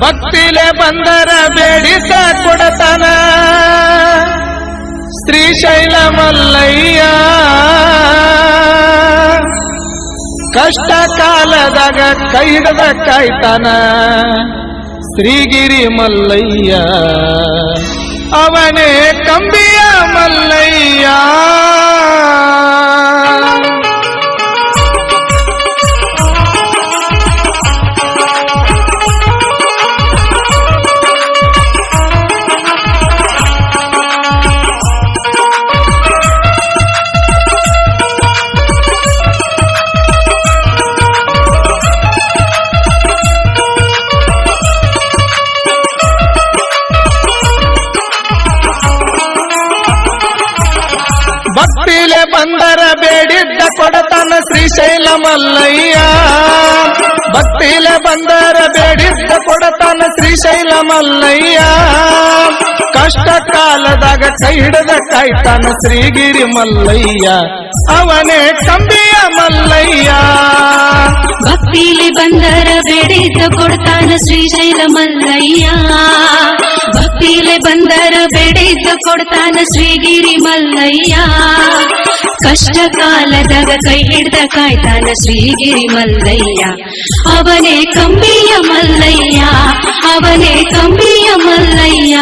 ಭಕ್ತಿಲೆ ಬಂದರ ಬೇಡಿಸ ಕೊಡತನ. ಶ್ರೀಶೈಲ ಮಲ್ಲಯ್ಯ. ಕಷ್ಟ ಕಾಲದಾಗ ಕೈ ಹಿಡದ ಕಾಯ್ತಾನ. ಶ್ರೀಗಿರಿ ಮಲ್ಲಯ್ಯ. ಅವನೇ ಕಂಬಿಯ ಮಲ್ಲಯ್ಯ. ಶ್ರೀಶೈಲ ಮಲ್ಲಯ್ಯ ಭಕ್ತಿಲೆ ಬಂದರ ಬೇಡಿದ್ದ ಕೊಡತನ ಶ್ರೀಶೈಲ ಮಲ್ಲಯ್ಯ ಕಷ್ಟ ಕಾಲದಾಗ ಕೈ ಹಿಡದ ಕಾಯ್ತಾನ ಶ್ರೀಗಿರಿ ಮಲ್ಲಯ್ಯ ಅವನೇ ಕಂಬಿಯ ಮಲ್ಲಯ್ಯ ಭಕ್ತಿಲಿ ಬಂದರ ಬೇಡಿದ್ದ ಕೊಡ್ತಾನ ಶ್ರೀಶೈಲ ಮಲ್ಲಯ್ಯ ಭಕ್ತಿಲೆ ಬಂದರ ಬೇಡಿದ್ದ ಕೊಡ್ತಾನ ಶ್ರೀಗಿರಿ ಮಲ್ಲಯ್ಯ ಕಷ್ಟ ಕಾಲದಾಗ ಕೈ ಹಿಡ್ದ ಕಾಯ್ತಾನ ಶ್ರೀಗಿರಿ ಮಲ್ಲಯ್ಯ ಅವನೇ ಕಂಬಿಯ ಮಲ್ಲಯ್ಯ ಅವನೇ ಕಂಬಿಯ ಮಲ್ಲಯ್ಯ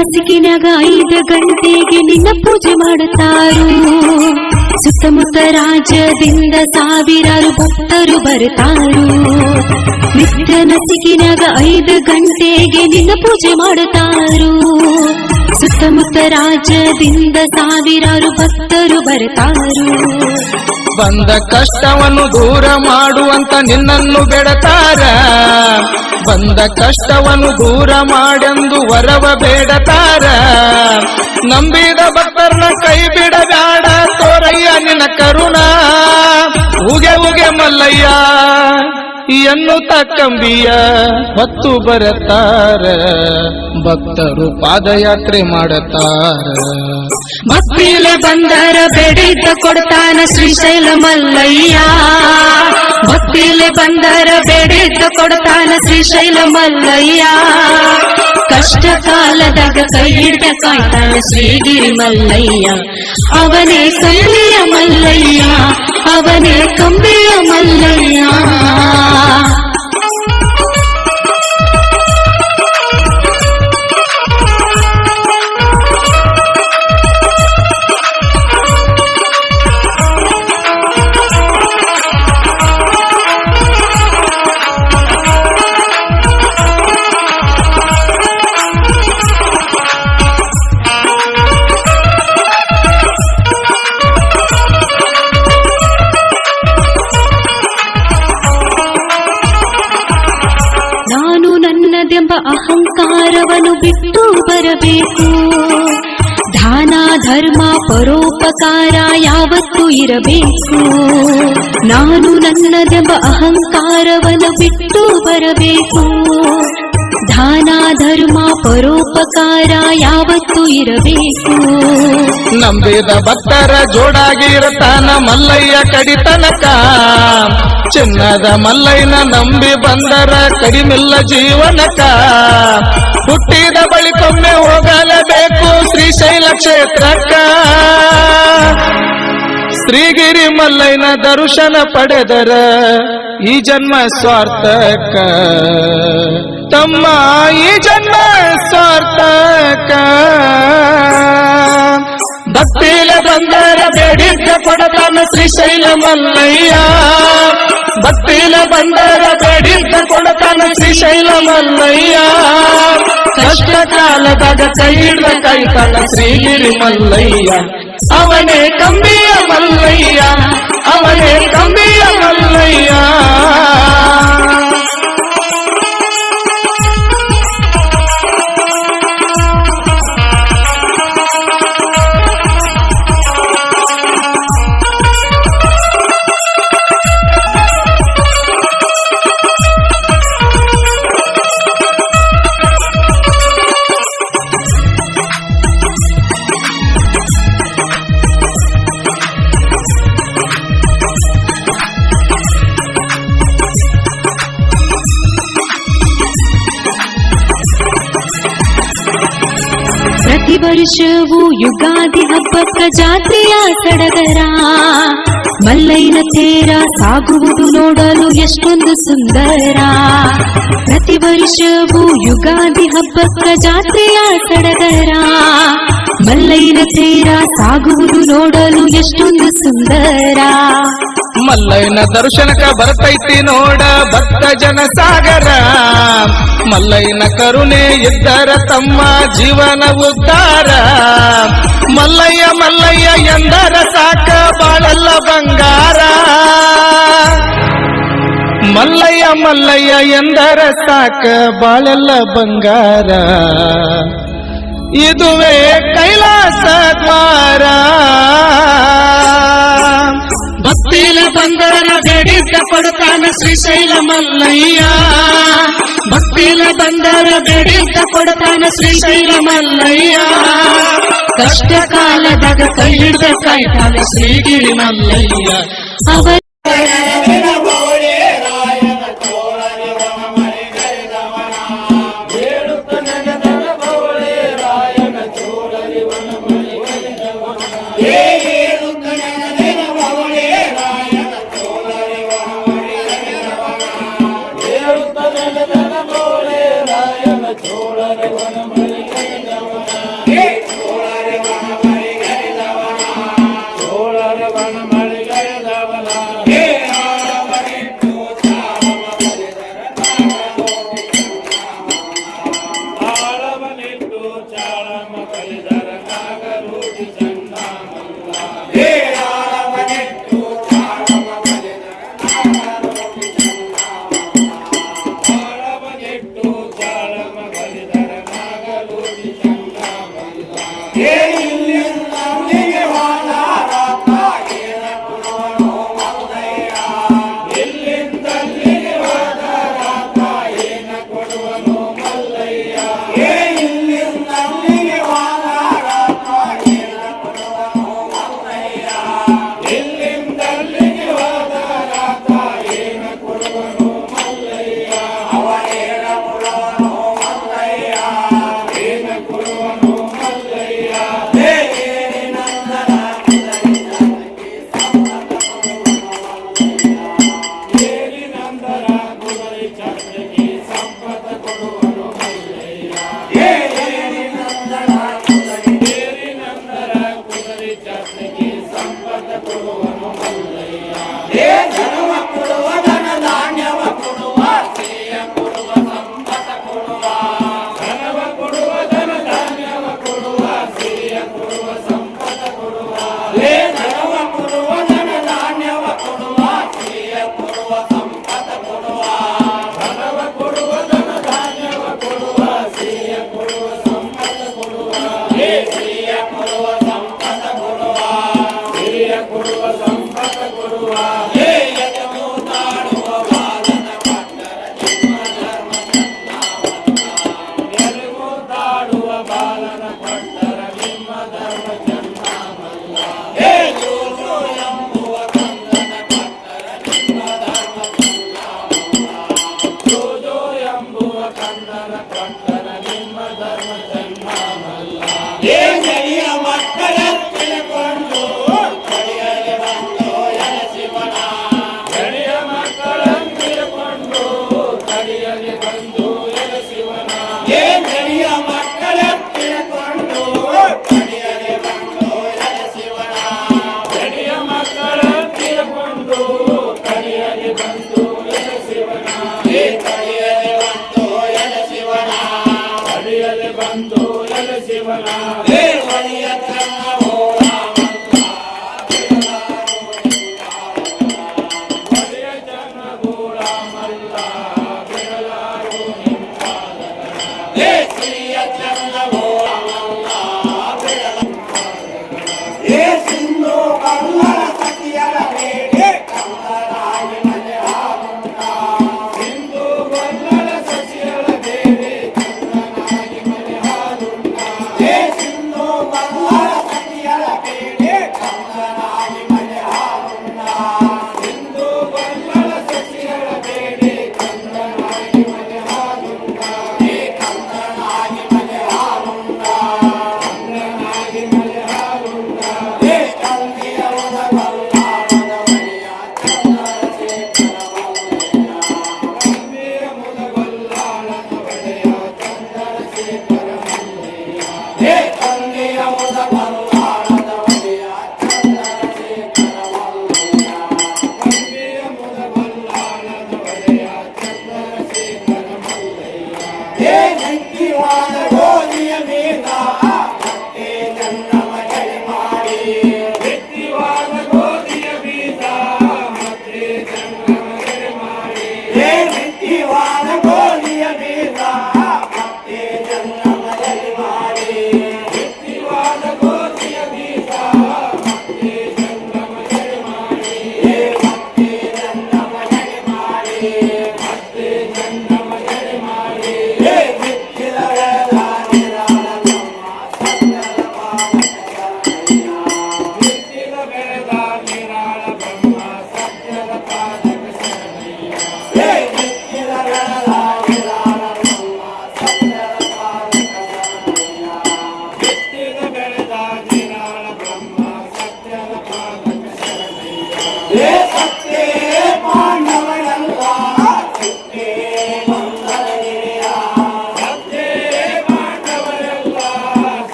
ಮಿಕ್ಕನ ಸಿಕ್ಕಿನಾಗ ಐದು ಗಂಟೆಗೆ ನಿನ್ನ ಪೂಜೆ ಮಾಡುತ್ತಾರು. ಸುತ್ತಮುತ್ತ ರಾಜ್ಯದಿಂದ ಸಾವಿರಾರು ಭಕ್ತರು ಬರುತ್ತಾರು. ಮಿತ್ರ ನಸಿಕಿನಾಗ ಐದು ಗಂಟೆಗೆ ನಿನ್ನ ಪೂಜೆ ಮಾಡುತ್ತಾರು. ಸುತ್ತಮುತ್ತ ರಾಜ್ಯದಿಂದ ಸಾವಿರಾರು ಭಕ್ತರು ಬರುತ್ತಾರು. ಬಂದ ಕಷ್ಟವನ್ನು ದೂರ ಮಾಡುವಂತ ನಿನ್ನನ್ನು ಬೆಡತಾರ. ಬಂದ ಕಷ್ಟವನ್ನು ದೂರ ಮಾಡೆಂದು ವರವ ಬೇಡತಾರ ನಂಬಿದ ಭಕ್ತರನ್ನ ಕೈ ಬಿಡಬೇಡ ತೋರಯ್ಯ ನಿನ್ನ ಕರುಣ. ಉಗೆ ಉಗೆ ಮಲ್ಲಯ್ಯ, ಎನ್ನುತ್ತ ಕಂಬಿಯ ಹೊತ್ತು ಬರತಾರ. ಭಕ್ತರು ಪಾದಯಾತ್ರೆ ಮಾಡತಾರ. ಭಕ್ತಿಲೆ ಬಂದರ ಬೆಡಿತ ಕೊಡ್ತಾನ ಶ್ರೀಶೈಲ ಮಲ್ಲಯ್ಯ. ಭಕ್ತಿಲೆ ಬಂದರ ಬೇಡಿದ್ದ ಕೊಡ್ತಾನ ಶ್ರೀಶೈಲ ಮಲ್ಲಯ್ಯ ಕಷ್ಟ ಕಾಲದಾಗ ಕೈ ಹಿಡ್ದ ಕಾಯ್ತಾನ ಶ್ರೀಗಿರಿ ಮಲ್ಲಯ್ಯ ಅವನೇ ಕಂಬಿಯ ಮಲ್ಲಯ್ಯ, ಅವನೇ ಕಂಬಿಯ ಮಲ್ಲಯ್ಯ. ಇರಬೇಕು ನಾನು ನನ್ನದೆಂಬ ಅಹಂಕಾರವನ್ನು ಬಿಟ್ಟು ಬರಬೇಕು. ದಾನ ಧರ್ಮ ಪರೋಪಕಾರ ಯಾವತ್ತು ಇರಬೇಕು. ನಂಬಿದ ಭಕ್ತರ ಜೋಡಾಗಿರತಾನ ಮಲ್ಲಯ್ಯ ಕಡಿತನಕ. ಚಿನ್ನದ ಮಲ್ಲಯ್ಯನ ನಂಬಿ ಬಂದರ ಕಡಿಮಿಲ್ಲ ಜೀವನಕ. ಹುಟ್ಟಿದ ಬಳಿಕೊಮ್ಮೆ ಹೋಗಲೇಬೇಕು ಶ್ರೀಶೈಲ ಕ್ಷೇತ್ರಕ್ಕ. ಶ್ರೀಗಿರಿ ಮಲ್ಲಯ್ಯನ ದರ್ಶನ ಪಡೆದರ ಈ ಜನ್ಮ ಸ್ವಾರ್ಥಕ. ತಮ್ಮ ಈ ಜನ್ಮ ಸ್ವಾರ್ಥಕ. ಭಕ್ತಿಲ ಬಂದರ ಬೇಡಿದ್ದ ಕೊಡತಾನ ಶ್ರೀಶೈಲ ಮಲ್ಲಯ್ಯ. ಭಕ್ತಿಲ ಬಂದರ ಬೇಡಿದ್ದ ಕೊಡತಾನ ಶ್ರೀಶೈಲ ಮಲ್ಲಯ್ಯ. ಕಷ್ಟ ಕಾಲದಾಗ ಕೈ ಹಿಡ್ದ ಕಾಯ್ತಾನ ಶ್ರೀಗಿರಿ ಮಲ್ಲಯ್ಯ. ಅವನೇ ಕಂಬಿಯ ಮಲ್ಲಯ್ಯ. ಅವನೇ ಕಂಬಿಯ ಪ್ರತಿ ವರ್ಷವೂ ಯುಗಾದಿ ಹಬ್ಬಕ್ಕ ಜಾತ್ರೆಯ ಸಡಗರ ಮಲ್ಲೈನ ತೇರ ಸಾಗುವುದು ನೋಡಲು ಎಷ್ಟೊಂದು ಸುಂದರ ಪ್ರತಿ ವರ್ಷವೂ ಯುಗಾದಿ ಹಬ್ಬಕ್ಕ ಜಾತ್ರೆಯ ಸಡಗರ ಮಲ್ಲೈನ ತೇರ ಸಾಗುವುದು ನೋಡಲು ಎಷ್ಟೊಂದು ಸುಂದರ ಮಲ್ಲಯ್ಯನ ದರ್ಶನಕ ಬರ್ತೈತಿ ನೋಡ ಭಕ್ತ ಜನ ಸಾಗರ ಮಲ್ಲಯ್ಯನ ಕರುಣೆ ಇದ್ದರ ತಮ್ಮ ಜೀವನ ಉದ್ದಾರ ಮಲ್ಲಯ್ಯ ಮಲ್ಲಯ್ಯ ಎಂದರ ಸಾಕ ಬಾಳಲ್ಲ ಬಂಗಾರ. ಮಲ್ಲಯ್ಯ ಮಲ್ಲಯ್ಯ ಎಂದರ ಸಾಕ ಬಾಳೆಲ್ಲ ಬಂಗಾರ. ಇದುವೇ ಕೈಲಾಸ ದ್ವಾರ. ಭಕ್ತಿಲ ಬಂದರ ಬೇಡಿದ್ದ ಕೊಡುತ್ತಾನ ಶ್ರೀಶೈಲ ಮಲ್ಲಯ್ಯ. ಭಕ್ತಿಲ ಬಂದರ ಬೇಡಿದ್ದ ಕೊಡುತ್ತಾನ ಶ್ರೀಶೈಲ ಮಲ್ಲಯ್ಯ. ಕಷ್ಟ ಕಾಲದಾಗ ಕೈ ಹಿಡ್ದ ಕಾಯ್ತಾನ ಶ್ರೀಗಿರಿ ಮಲ್ಲಯ್ಯ. ಅವರ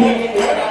Yeah.